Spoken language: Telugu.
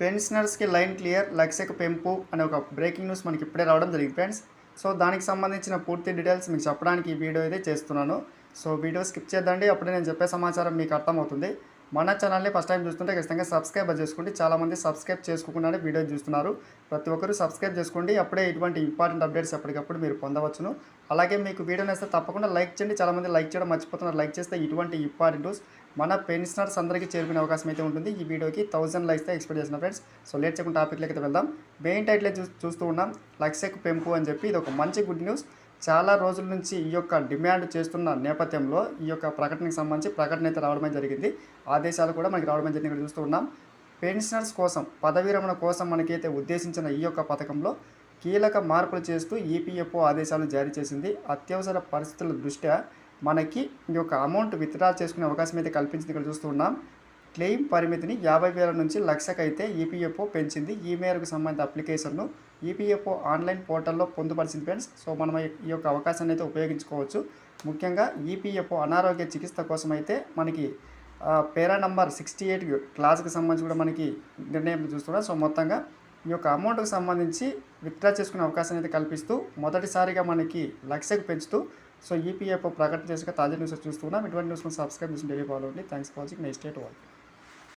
పెన్షనర్స్కి లైన్ క్లియర్ లక్షకు పెంపు అనే ఒక బ్రేకింగ్ న్యూస్ మనకి ఇప్పుడే రావడం జరిగింది ఫ్రెండ్స్. సో దానికి సంబంధించిన పూర్తి డీటెయిల్స్ మీకు చెప్పడానికి ఈ వీడియో అయితే చేస్తున్నాను. సో వీడియో స్కిప్ చేద్దండి. అప్పుడే నేను చెప్పే సమాచారం మీకు అర్థమవుతుంది. మన ఛానల్ని ఫస్ట్ టైం చూస్తుంటే ఖచ్చితంగా సబ్స్క్రైబ్ చేసుకోండి. చాలామంది సబ్స్క్రైబ్ చేసుకోకుండానే వీడియో చూస్తున్నారు. ప్రతి ఒక్కరూ సబ్స్క్రైబ్ చేసుకోండి. అప్పుడే ఇటువంటి ఇంపార్టెంట్ అప్డేట్స్ ఎప్పటికప్పుడు మీరు పొందవచ్చును. అలాగే మీకు వీడియో నేస్తే తప్పకుండా లైక్ చేయండి. చాలామంది లైక్ చేయడం మర్చిపోతున్నారు. లైక్ చేస్తే ఇటువంటి ఇంపార్టెంట్ న్యూస్ మన పెన్షనర్స్ అందరికీ చేరుకునే అవకాశం అయితే ఉంటుంది. ఈ వీడియోకి థౌసండ్ లైక్స్ ఎక్స్పెక్ట్ చేసిన ఫ్రెండ్స్ సో లేట్ చేయకుండా టాపిక్లకి అయితే వెళ్దాం. మెయిన్ టైటిల్ చూ చూస్తూ ఉన్నాం. లక్షకు పెంపు అని చెప్పి ఇది ఒక మంచి గుడ్ న్యూస్ చాలా రోజుల నుంచి ఈ యొక్క డిమాండ్ చేస్తున్న నేపథ్యంలో ఈ యొక్క ప్రకటనకు సంబంధించి ప్రకటన అయితే రావడమే జరిగింది. ఆదేశాలు కూడా మనకి రావడమే జరిగింది. ఇక్కడ చూస్తూ ఉన్నాం. పెన్షనర్స్ కోసం పదవీ విరమణ కోసం మనకైతే ఉద్దేశించిన ఈ యొక్క పథకంలో కీలక మార్పులు చేస్తూ ఈపీఎఫ్ఓ ఆదేశాలను జారీ చేసింది. అత్యవసర పరిస్థితుల దృష్ట్యా మనకి ఈ యొక్క అమౌంట్ విత్డ్రా చేసుకునే అవకాశం అయితే కల్పించింది. ఇక్కడ చూస్తూ ఉన్నాం. క్లెయిమ్ పరిమితిని యాభై వేల నుంచి లక్షకైతే ఈపీఎఫ్ఓ పెంచింది. ఈ మేరకు సంబంధిత అప్లికేషన్ను ఈపీఎఫ్ఓ ఆన్లైన్ పోర్టల్లో పొందుపరిచింది ఫ్రెండ్స్. సో మనం ఈ యొక్క అవకాశాన్ని అయితే ఉపయోగించుకోవచ్చు. ముఖ్యంగా ఈపీఎఫ్ఓ అనారోగ్య చికిత్స కోసం అయితే మనకి పేరా నంబర్ సిక్స్టీ ఎయిట్ క్లాస్కి సంబంధించి కూడా మనకి నిర్ణయం చూస్తున్నాం. సో మొత్తంగా ఈ యొక్క అమౌంట్కి సంబంధించి విత్డ్రా చేసుకునే అవకాశం అయితే కల్పిస్తూ మొదటిసారిగా మనకి లక్షకు పెంచుతూ సో ఈపీఎఫ్ఓ ప్రకటన చేసిన తాజా న్యూస్ చూస్తున్నాం ఇటువంటి న్యూస్ సబ్స్క్రైబ్ చేసి డైలీ ఫాలో అండి thanks for watching. Next date వాళ్ళు